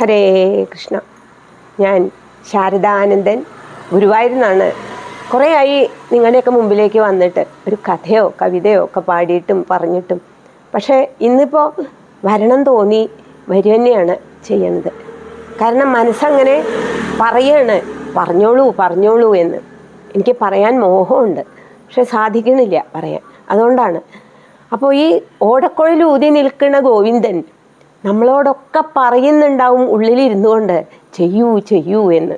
ഹരേ കൃഷ്ണ. ഞാൻ ശാരദാനന്ദൻ ഗുരുവായൂരിൽ കുറേ ആയി നിങ്ങളുടെയൊക്കെ മുമ്പിലേക്ക് വന്നിട്ട് ഒരു കഥയോ കവിതയോ ഒക്കെ പാടിയിട്ടും പറഞ്ഞിട്ടും. പക്ഷേ ഇന്നിപ്പോൾ വരണം തോന്നി വരിക തന്നെയാണ് ചെയ്യണത്. കാരണം മനസ്സങ്ങനെ പറയാണ് പറഞ്ഞോളൂ പറഞ്ഞോളൂ എന്ന്. എനിക്ക് പറയാൻ മോഹമുണ്ട് പക്ഷെ സാധിക്കണില്ല പറയാൻ. അതുകൊണ്ടാണ്. അപ്പോൾ ഈ ഓടക്കുഴലൂതി നിൽക്കുന്ന ഗോവിന്ദൻ നമ്മളോടൊക്കെ പറയുന്നുണ്ടാവും ഉള്ളിലിരുന്നു കൊണ്ട് ചെയ്യൂ ചെയ്യൂ എന്ന്.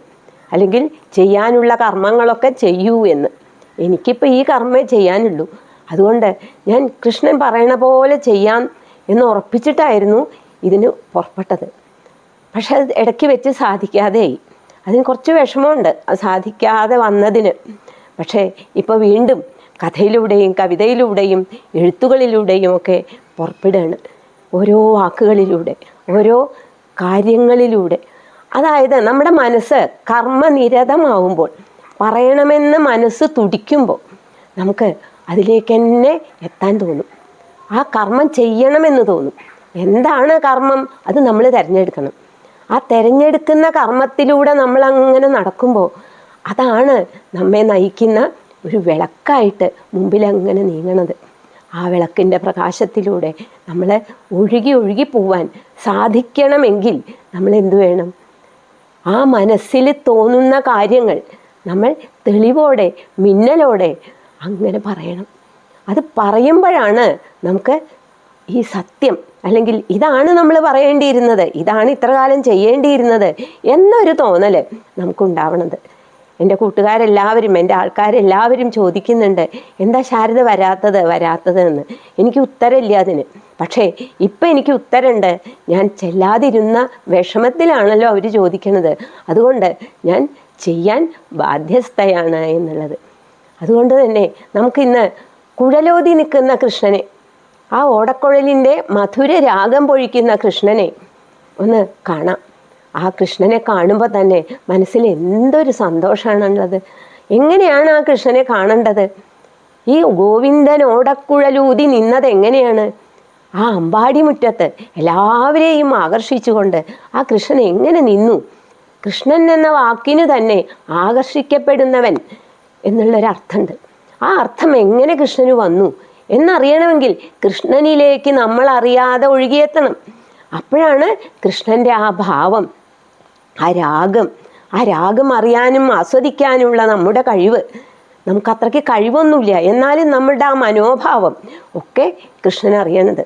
അല്ലെങ്കിൽ ചെയ്യാനുള്ള കർമ്മങ്ങളൊക്കെ ചെയ്യൂ എന്ന്. എനിക്കിപ്പോൾ ഈ കർമ്മേ ചെയ്യാനുള്ളൂ. അതുകൊണ്ട് ഞാൻ കൃഷ്ണൻ പറയണ പോലെ ചെയ്യാം എന്ന് ഉറപ്പിച്ചിട്ടായിരുന്നു ഇതിന് പുറപ്പെട്ടത്. പക്ഷെ അത് ഇടയ്ക്ക് വെച്ച് സാധിക്കാതെയായി. അതിന് കുറച്ച് വിഷമമുണ്ട്. അത് സാധിക്കാതെ വന്നതിന്. പക്ഷേ ഇപ്പോൾ വീണ്ടും കഥയിലൂടെയും കവിതയിലൂടെയും എഴുത്തുകളിലൂടെയും ഒക്കെ പുറപ്പെടുകയാണ്. ഓരോ വാക്കുകളിലൂടെ ഓരോ കാര്യങ്ങളിലൂടെ. അതായത് നമ്മുടെ മനസ്സ് കർമ്മനിരതമാവുമ്പോൾ പറയണമെന്ന് മനസ്സ് തുടിക്കുമ്പോൾ നമുക്ക് അതിലേക്ക് തന്നെ എത്താൻ തോന്നും. ആ കർമ്മം ചെയ്യണമെന്ന് തോന്നും. എന്താണ് കർമ്മം? അത് നമ്മൾ തിരഞ്ഞെടുക്കണം. ആ തിരഞ്ഞെടുക്കുന്ന കർമ്മത്തിലൂടെ നമ്മൾ അങ്ങനെ നടക്കുമ്പോൾ അതാണ് നമ്മെ നയിക്കുന്ന ഒരു വിളക്കായിട്ട് മുമ്പിൽ അങ്ങനെ നീങ്ങണത്. ആ വിളക്കിന്റെ പ്രകാശത്തിലൂടെ നമ്മൾ ഒഴുകി ഒഴുകി പോവാൻ സാധിക്കണമെങ്കിൽ നമ്മൾ എന്തു വേണം? ആ മനസ്സിൽ തോന്നുന്ന കാര്യങ്ങൾ നമ്മൾ തെളിവോടെ മിന്നലോടെ അങ്ങനെ പറയണം. അത് പറയുമ്പോഴാണ് നമുക്ക് ഈ സത്യം അല്ലെങ്കിൽ ഇതാണ് നമ്മൾ പറയേണ്ടിയിരുന്നത് ഇതാണ് ഇത്രകാലം ചെയ്യേണ്ടിയിരുന്നത് എന്നൊരു തോന്നൽ നമുക്കുണ്ടാവണത്. എന്റെ കൂട്ടുകാരെല്ലാവരും എന്റെ ആൾക്കാരെല്ലാവരും ചോദിക്കുന്നുണ്ട് എന്താ ശാരദ വരാത്തത്? വരാത്തത് എന്ന് എനിക്ക് ഉത്തരമില്ല അതിന്. പക്ഷേ ഇപ്പം എനിക്ക് ഉത്തരമുണ്ട്. ഞാൻ ചെല്ലാതിരുന്ന വിഷമത്തിലാണല്ലോ അവർ ചോദിക്കുന്നത് അതുകൊണ്ട് ഞാൻ ചെയ്യാൻ ബാധ്യസ്ഥയാണ് എന്നുള്ളത്. അതുകൊണ്ട് തന്നെ നമുക്കിന്ന് കുഴലോതി നിൽക്കുന്ന കൃഷ്ണനെ ആ ഓടക്കുഴലിന്റെ മധുര രാഗം പൊഴിക്കുന്ന കൃഷ്ണനെ ഒന്ന് കാണാം. ആ കൃഷ്ണനെ കാണുമ്പോൾ തന്നെ മനസ്സിൽ എന്തൊരു സന്തോഷമാണുള്ളത്. എങ്ങനെയാണ് ആ കൃഷ്ണനെ കാണേണ്ടത്? ഈ ഗോവിന്ദനോടക്കുഴലൂതി നിന്നത് എങ്ങനെയാണ്? ആ അമ്പാടി മുറ്റത്ത് എല്ലാവരെയും ആകർഷിച്ചുകൊണ്ട് ആ കൃഷ്ണൻ എങ്ങനെ നിന്നു? കൃഷ്ണൻ എന്ന വാക്കിന് തന്നെ ആകർഷിക്കപ്പെടുന്നവൻ എന്നുള്ളൊരർത്ഥമുണ്ട് ആ അർത്ഥം എങ്ങനെ കൃഷ്ണന് വന്നു? എന്നറിയണമെങ്കിൽ കൃഷ്ണനിലേക്ക് നമ്മൾ അറിയാതെ ഒഴുകിയെത്തണം. അപ്പോഴാണ് കൃഷ്ണന്റെ ആ ഭാവം. ആ രാഗം ആ രാഗം അറിയാനും ആസ്വദിക്കാനുമുള്ള നമ്മുടെ കഴിവ്. നമുക്ക് അത്രയ്ക്ക് കഴിവൊന്നുമില്ല. എന്നാലും നമ്മളുടെ ആ മനോഭാവം ഒക്കെ കൃഷ്ണൻ അറിയണത്.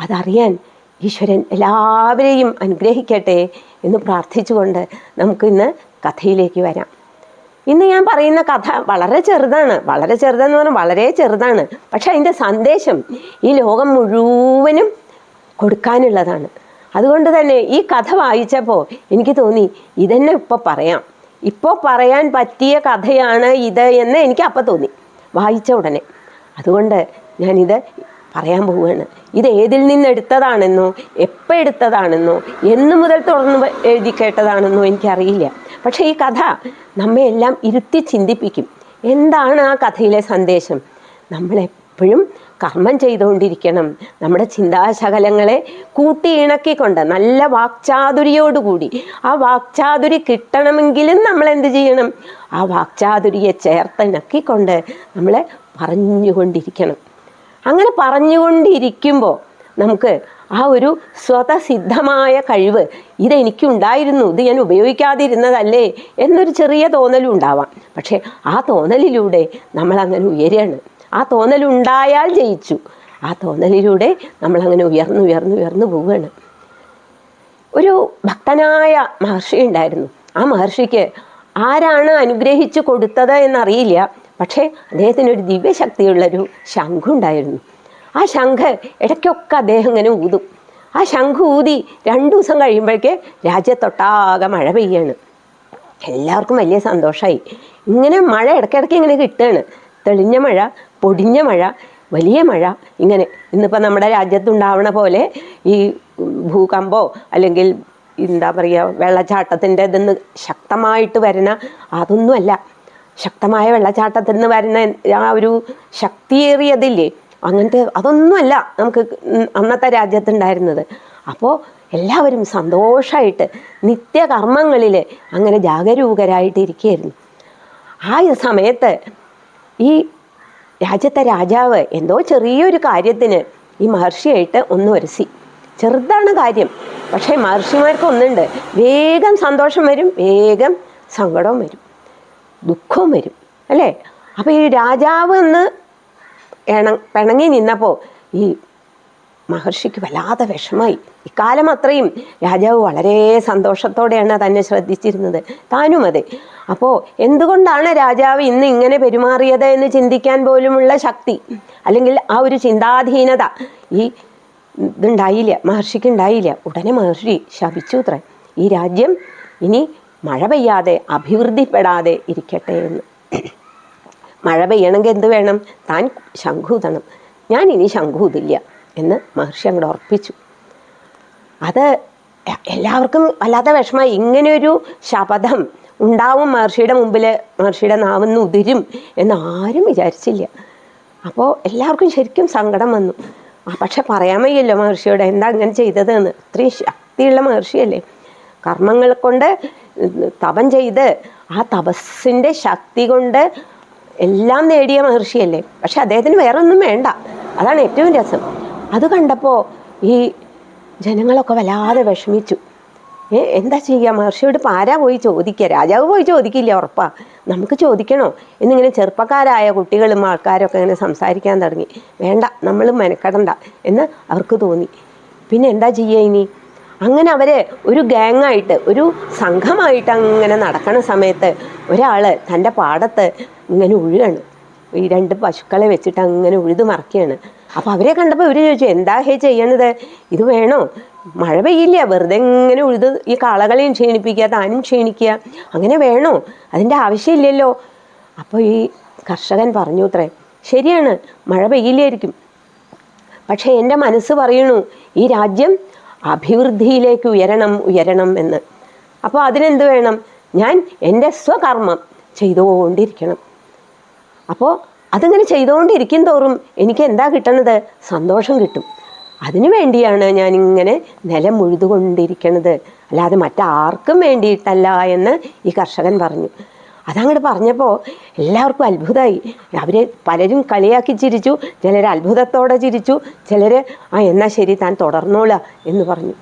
അതറിയാൻ ഈശ്വരൻ എല്ലാവരെയും അനുഗ്രഹിക്കട്ടെ എന്ന് പ്രാർത്ഥിച്ചുകൊണ്ട് നമുക്കിന്ന് കഥയിലേക്ക് വരാം. ഇന്ന് ഞാൻ പറയുന്ന കഥ വളരെ ചെറുതാണ്. വളരെ ചെറുതെന്ന് പറഞ്ഞാൽ വളരെ ചെറുതാണ്. പക്ഷെ അതിന്റെ സന്ദേശം ഈ ലോകം മുഴുവനും കൊടുക്കാനുള്ളതാണ്. അതുകൊണ്ട് തന്നെ ഈ കഥ വായിച്ചപ്പോൾ എനിക്ക് തോന്നി ഇതന്നെ ഇപ്പോൾ പറയാം. ഇപ്പോൾ പറയാൻ പറ്റിയ കഥയാണ് ഇത് എന്ന് എനിക്ക് അപ്പം തോന്നി വായിച്ച ഉടനെ. അതുകൊണ്ട് ഞാനിത് പറയാൻ പോവുകയാണ്. ഇത് ഏതിൽ നിന്ന് എടുത്തതാണെന്നോ എപ്പോൾ എടുത്തതാണെന്നോ എന്ന് മുതൽ തുടർന്ന് എഴുതി കേട്ടതാണെന്നോ എനിക്കറിയില്ല. പക്ഷേ ഈ കഥ നമ്മെ എല്ലാം ഇരുത്തി ചിന്തിപ്പിക്കും. എന്താണ് ആ കഥയിലെ സന്ദേശം? നമ്മളെപ്പോഴും കർമ്മം ചെയ്തുകൊണ്ടിരിക്കണം. നമ്മുടെ ചിന്താശകലങ്ങളെ കൂട്ടി ഇണക്കിക്കൊണ്ട് നല്ല വാക്ചാതുരിയോടുകൂടി ആ വാക്ചാതുരി കിട്ടണമെങ്കിലും നമ്മൾ എന്ത് ചെയ്യണം? ആ വാക്ചാതുരിയെ ചേർത്തിണക്കിക്കൊണ്ട് നമ്മൾ പറഞ്ഞുകൊണ്ടിരിക്കണം. അങ്ങനെ പറഞ്ഞുകൊണ്ടിരിക്കുമ്പോൾ നമുക്ക് ആ ഒരു സ്വതസിദ്ധമായ കഴിവ് ഇതെനിക്കുണ്ടായിരുന്നു ഇത് ഞാൻ ഉപയോഗിക്കാതിരുന്നതല്ലേ എന്നൊരു ചെറിയ തോന്നലും ഉണ്ടാവാം പക്ഷേ ആ തോന്നലിലൂടെ നമ്മളങ്ങനെ ഉയരുകയാണ് ആ തോന്നലുണ്ടായാൽ ജയിച്ചു. ആ തോന്നലിലൂടെ നമ്മളങ്ങനെ ഉയർന്നു ഉയർന്നു ഉയർന്നു പോവുകയാണ്. ഒരു ഭക്തനായ മഹർഷി ഉണ്ടായിരുന്നു. ആ മഹർഷിക്ക് ആരാണ് അനുഗ്രഹിച്ചു കൊടുത്തത് എന്നറിയില്ല. പക്ഷേ അദ്ദേഹത്തിന് ഒരു ദിവ്യശക്തിയുള്ളൊരു ശംഖുണ്ടായിരുന്നു ആ ശംഖ് ഇടയ്ക്കൊക്കെ അദ്ദേഹം ഇങ്ങനെ ഊതും. ആ ശംഖ് ഊതി രണ്ടു ദിവസം കഴിയുമ്പോഴേക്ക് രാജ്യത്തൊട്ടാകെ മഴ പെയ്യാണ്. എല്ലാവർക്കും വലിയ സന്തോഷമായി ഇങ്ങനെ മഴ ഇടയ്ക്കിടയ്ക്ക് ഇങ്ങനെ കിട്ടുകയാണ്. തെളിഞ്ഞ മഴ പൊടിഞ്ഞ മഴ വലിയ മഴ ഇങ്ങനെ. ഇന്നിപ്പോൾ നമ്മുടെ രാജ്യത്തുണ്ടാവണ പോലെ ഈ ഭൂകമ്പോ അല്ലെങ്കിൽ എന്താ പറയുക വെള്ളച്ചാട്ടത്തിന്റെ ഇതെന്ന് ശക്തമായിട്ട് വരുന്ന അതൊന്നുമല്ല. ശക്തമായ വെള്ളച്ചാട്ടത്തിൽ നിന്ന് വരുന്ന ആ ഒരു ശക്തിയേറിയതില്ലേ? അങ്ങനത്തെ അതൊന്നുമല്ല നമുക്ക് അന്നത്തെ രാജ്യത്തുണ്ടായിരുന്നത്. അപ്പോൾ എല്ലാവരും സന്തോഷമായിട്ട് നിത്യകർമ്മങ്ങളിൽ അങ്ങനെ ജാഗരൂകരായിട്ട് ഇരിക്കുകയായിരുന്നു ആ സമയത്ത് ഈ രാജ്യത്തെ രാജാവ് എന്തോ ചെറിയൊരു കാര്യത്തിന് ഈ മഹർഷിയായിട്ട് ഒന്ന് വരസി ചെറുതാണ് കാര്യം. പക്ഷേ മഹർഷിമാർക്ക് ഒന്നുണ്ട് വേഗം സന്തോഷം വരും വേഗം സങ്കടവും വരും ദുഃഖവും വരും അല്ലേ? അപ്പോൾ ഈ രാജാവ് എന്ന് ഇണ പിണങ്ങി നിന്നപ്പോൾ ഈ മഹർഷിക്ക് വല്ലാതെ വിഷമായി. ഇക്കാലം അത്രയും രാജാവ് വളരെ സന്തോഷത്തോടെയാണ് തന്നെ ശ്രദ്ധിച്ചിരുന്നത്. താനും അതെ. അപ്പോൾ എന്തുകൊണ്ടാണ് രാജാവ് ഇന്ന് ഇങ്ങനെ പെരുമാറിയത് എന്ന് ചിന്തിക്കാൻ പോലുമുള്ള ശക്തി? അല്ലെങ്കിൽ ആ ഒരു ചിന്താധീനത ഈ ഇതുണ്ടായില്ല മഹർഷിക്ക് ഉണ്ടായില്ല. ഉടനെ മഹർഷി ശപിച്ചു ഈ രാജ്യം ഇനി മഴ പെയ്യാതെ അഭിവൃദ്ധിപ്പെടാതെ ഇരിക്കട്ടെ എന്ന്. മഴ പെയ്യണമെങ്കിൽ എന്ത് വേണം? താൻ ശംഖൂതണം. ഞാൻ ഇനി ശംഖൂതില്ല. എന്ന് മഹർഷി അങ്ങോട്ട് ഉറപ്പിച്ചു. അത് എല്ലാവർക്കും വല്ലാത്ത വിഷമമായി. ഇങ്ങനെയൊരു ശപഥം ഉണ്ടാവും മഹർഷിയുടെ മുമ്പിൽ മഹർഷിയുടെ നാവെന്ന് ഉതിരും എന്ന് ആരും വിചാരിച്ചില്ല. അപ്പോൾ എല്ലാവർക്കും ശരിക്കും സങ്കടം വന്നു. പക്ഷെ പറയാൻ വയ്യല്ലോ മഹർഷിയോട് എന്താ അങ്ങനെ ചെയ്തത് എന്ന് ഇത്രയും ശക്തിയുള്ള മഹർഷിയല്ലേ? കർമ്മങ്ങൾ കൊണ്ട് തപം ചെയ്ത് ആ തപസ്സിന്റെ ശക്തി കൊണ്ട് എല്ലാം നേടിയ മഹർഷിയല്ലേ? പക്ഷെ അദ്ദേഹത്തിന് വേറൊന്നും വേണ്ട. അതാണ് ഏറ്റവും രസം. അത് കണ്ടപ്പോൾ ഈ ജനങ്ങളൊക്കെ വല്ലാതെ വിഷമിച്ചു. ഏ എന്താ ചെയ്യുക മഹർഷിയോട് പാരാ പോയി ചോദിക്കുക രാജാവ് പോയി ചോദിക്കില്ല ഉറപ്പാ. നമുക്ക് ചോദിക്കണോ? എന്നിങ്ങനെ ചെറുപ്പക്കാരായ കുട്ടികളും ആൾക്കാരൊക്കെ ഇങ്ങനെ സംസാരിക്കാൻ തുടങ്ങി. വേണ്ട നമ്മൾ മെനക്കെടണ്ട എന്ന് അവർക്ക് തോന്നി. പിന്നെ എന്താ ചെയ്യുക ഇനി? അങ്ങനെ അവരെ ഒരു ഗാങ്ങായിട്ട് ഒരു സംഘമായിട്ട് അങ്ങനെ നടക്കണ സമയത്ത് ഒരാൾ തന്റെ പാടത്ത് ഇങ്ങനെ ഉഴുകയാണ് ഈ രണ്ട് പശുക്കളെ വെച്ചിട്ട് അങ്ങനെ ഉഴുതു മറക്കുകയാണ്. അപ്പോൾ അവരെ കണ്ടപ്പോൾ ഇവർ ചോദിച്ചു എന്താ ഹേ ചെയ്യണത്? ഇത് വേണോ? മഴ പെയ്യില്ല വെറുതെ ഇങ്ങനെ ഉഴുത് ഈ കാളകളെയും ക്ഷീണിപ്പിക്കുക താനും ക്ഷീണിക്കുക. അങ്ങനെ വേണോ? അതിന്റെ ആവശ്യമില്ലല്ലോ. അപ്പോൾ ഈ കർഷകൻ പറഞ്ഞു അത്രേ ശരിയാണ് മഴ പെയ്യില്ലായിരിക്കും. പക്ഷേ എന്റെ മനസ്സ് പറയണു ഈ രാജ്യം അഭിവൃദ്ധിയിലേക്ക് ഉയരണം ഉയരണം എന്ന്. അപ്പോൾ അതിനെന്ത് വേണം? ഞാൻ എന്റെ സ്വകർമ്മം ചെയ്തുകൊണ്ടിരിക്കണം. അപ്പോൾ അതിങ്ങനെ ചെയ്തുകൊണ്ടിരിക്കും തോറും എനിക്ക് എന്താ കിട്ടണത്? സന്തോഷം കിട്ടും. അതിനു വേണ്ടിയാണ് ഞാനിങ്ങനെ നിലം മുഴുതുകൊണ്ടിരിക്കണത്. അല്ലാതെ മറ്റാർക്കും വേണ്ടിയിട്ടല്ല എന്ന് ഈ കർഷകൻ പറഞ്ഞു. അതങ്ങോട്ട് പറഞ്ഞപ്പോൾ എല്ലാവർക്കും അത്ഭുതമായി അവർ പലരും കളിയാക്കി ചിരിച്ചു. ചിലർ അത്ഭുതത്തോടെ ചിരിച്ചു. ചിലർ ആ എന്നാൽ ശരി താൻ തുടർന്നോളാ എന്ന് പറഞ്ഞു.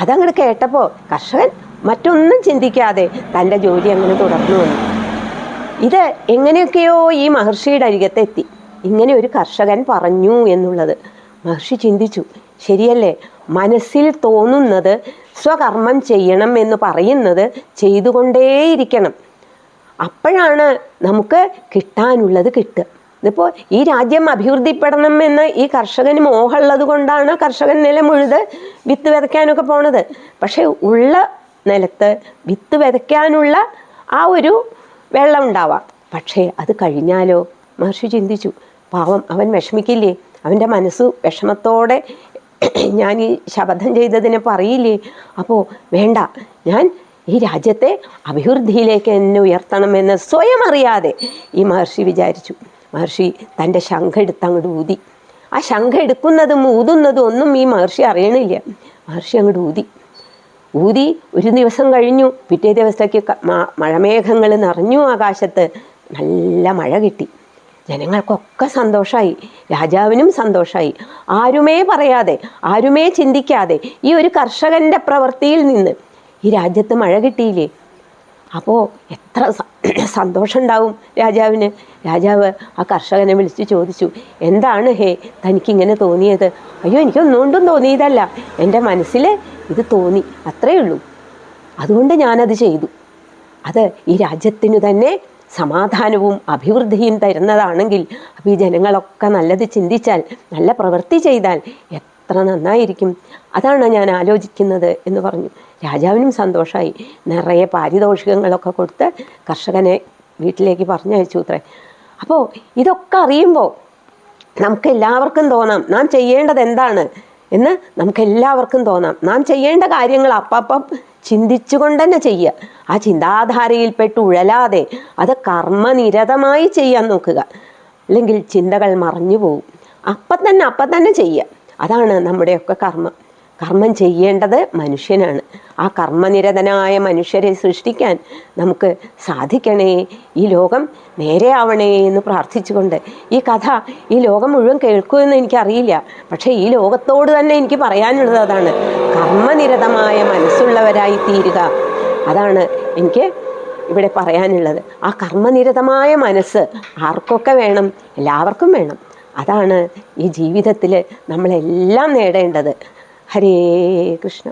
അതങ്ങോട്ട് കേട്ടപ്പോൾ കർഷകൻ മറ്റൊന്നും ചിന്തിക്കാതെ തന്റെ ജോലി അങ്ങനെ തുടർന്നു വന്നു. ഇത് എങ്ങനെയൊക്കെയോ ഈ മഹർഷിയുടെ അരികത്തെത്തി ഇങ്ങനെ ഒരു കർഷകൻ പറഞ്ഞു എന്നുള്ളത്. മഹർഷി ചിന്തിച്ചു ശരിയല്ലേ? മനസ്സിൽ തോന്നുന്നത് സ്വകർമ്മം ചെയ്യണം എന്ന് പറയുന്നത് ചെയ്തുകൊണ്ടേയിരിക്കണം. അപ്പോഴാണ് നമുക്ക് കിട്ടാനുള്ളത് കിട്ടുക. ഇതിപ്പോൾ ഈ രാജ്യം അഭിവൃദ്ധിപ്പെടണം എന്ന് ഈ കർഷകന് മോഹമുള്ളത് കൊണ്ടാണ് കർഷകൻ നിലം ഉഴുത് വിത്ത് വിതയ്ക്കാനൊക്കെ പോണത്. പക്ഷേ ഉള്ള നിലത്ത് വിത്ത് വിതയ്ക്കാനുള്ള ആ ഒരു വെള്ളം ഉണ്ടാവാം. പക്ഷേ അത് കഴിഞ്ഞാലോ? മഹർഷി ചിന്തിച്ചു. പാവം അവൻ വിഷമിക്കില്ലേ? അവന്റെ മനസ്സ് വിഷമത്തോടെ ഞാൻ ഈ ശപഥം ചെയ്തതിനെ പറയില്ലേ? അപ്പോൾ വേണ്ട ഞാൻ ഈ രാജ്യത്തെ അഭിവൃദ്ധിയിലേക്ക് എന്നെ ഉയർത്തണമെന്ന് സ്വയം അറിയാതെ ഈ മഹർഷി വിചാരിച്ചു. മഹർഷി തന്റെ ശംഖ എടുത്ത് അങ്ങോട്ട് ഊതി. ആ ശംഖ എടുക്കുന്നതും ഊതുന്നതും ഒന്നും ഈ മഹർഷി അറിയണില്ല. മഹർഷി അങ്ങോട്ട് ഊതി. ഊതി ഒരു ദിവസം കഴിഞ്ഞു. പിറ്റേ ദിവസത്തേക്ക് മഴമേഘങ്ങൾ നിറഞ്ഞു ആകാശത്ത് നല്ല മഴ കിട്ടി. ജനങ്ങൾക്കൊക്കെ സന്തോഷമായി രാജാവിനും സന്തോഷമായി ആരുമേ പറയാതെ ആരുമേ ചിന്തിക്കാതെ ഈ ഒരു കർഷകന്റെ പ്രവൃത്തിയിൽ നിന്ന് ഈ രാജ്യത്ത് മഴ കിട്ടിയില്ലേ? അപ്പോൾ എത്ര സന്തോഷം ഉണ്ടാവും രാജാവിന്. രാജാവ് ആ കർഷകനെ വിളിച്ച് ചോദിച്ചു എന്താണ് ഹേ തനിക്കിങ്ങനെ തോന്നിയത്? അയ്യോ എനിക്കൊന്നുകൊണ്ടും തോന്നിയതല്ല. എന്റെ മനസ്സിൽ ഇത് തോന്നി. അത്രയേ ഉള്ളൂ. അതുകൊണ്ട് ഞാനത് ചെയ്തു. അത് ഈ രാജ്യത്തിന് തന്നെ സമാധാനവും അഭിവൃദ്ധിയും തരുന്നതാണെങ്കിൽ അപ്പോൾ ഈ ജനങ്ങളൊക്കെ നല്ലത് ചിന്തിച്ചാൽ നല്ല പ്രവൃത്തി ചെയ്താൽ എത്ര നന്നായിരിക്കും? അതാണ് ഞാൻ ആലോചിക്കുന്നത് എന്ന് പറഞ്ഞു. രാജാവിനും സന്തോഷമായി നിറയെ പാരിതോഷികങ്ങളൊക്കെ കൊടുത്ത് കർഷകനെ വീട്ടിലേക്ക് പറഞ്ഞയച്ചു അത്രേ അപ്പോൾ ഇതൊക്കെ അറിയുമ്പോൾ നമുക്ക് എല്ലാവർക്കും തോന്നാം നാം ചെയ്യേണ്ടത് എന്താണ് എന്ന് നമുക്ക് എല്ലാവർക്കും തോന്നാം. നാം ചെയ്യേണ്ട കാര്യങ്ങൾ അപ്പം ചിന്തിച്ചുകൊണ്ട് തന്നെ ചെയ്യുക. ആ ചിന്താധാരയിൽപ്പെട്ട് ഉഴലാതെ അത് കർമ്മനിരതമായി ചെയ്യാൻ നോക്കുക. അല്ലെങ്കിൽ ചിന്തകൾ മറഞ്ഞു പോകും അപ്പം തന്നെ അപ്പം തന്നെ ചെയ്യുക. അതാണ് നമ്മുടെയൊക്കെ കർമ്മം. കർമ്മം ചെയ്യേണ്ടത് മനുഷ്യനാണ്. ആ കർമ്മനിരതനായ മനുഷ്യരെ സൃഷ്ടിക്കാൻ നമുക്ക് സാധിക്കണേ. ഈ ലോകം നേരെയാവണേ എന്ന് പ്രാർത്ഥിച്ചുകൊണ്ട് ഈ കഥ ഈ ലോകം മുഴുവൻ കേൾക്കുമെന്ന് എനിക്കറിയില്ല. പക്ഷേ ഈ ലോകത്തോട് തന്നെ എനിക്ക് പറയാനുള്ളത് അതാണ്. കർമ്മനിരതമായ മനസ്സുള്ളവരായി തീരുക. അതാണ് എനിക്ക് ഇവിടെ പറയാനുള്ളത്. ആ കർമ്മനിരതമായ മനസ്സ് ആർക്കൊക്കെ വേണം? എല്ലാവർക്കും വേണം. അതാണ് ഈ ജീവിതത്തിൽ നമ്മളെല്ലാം നേടേണ്ടത്. ഹരേ കൃഷ്ണ.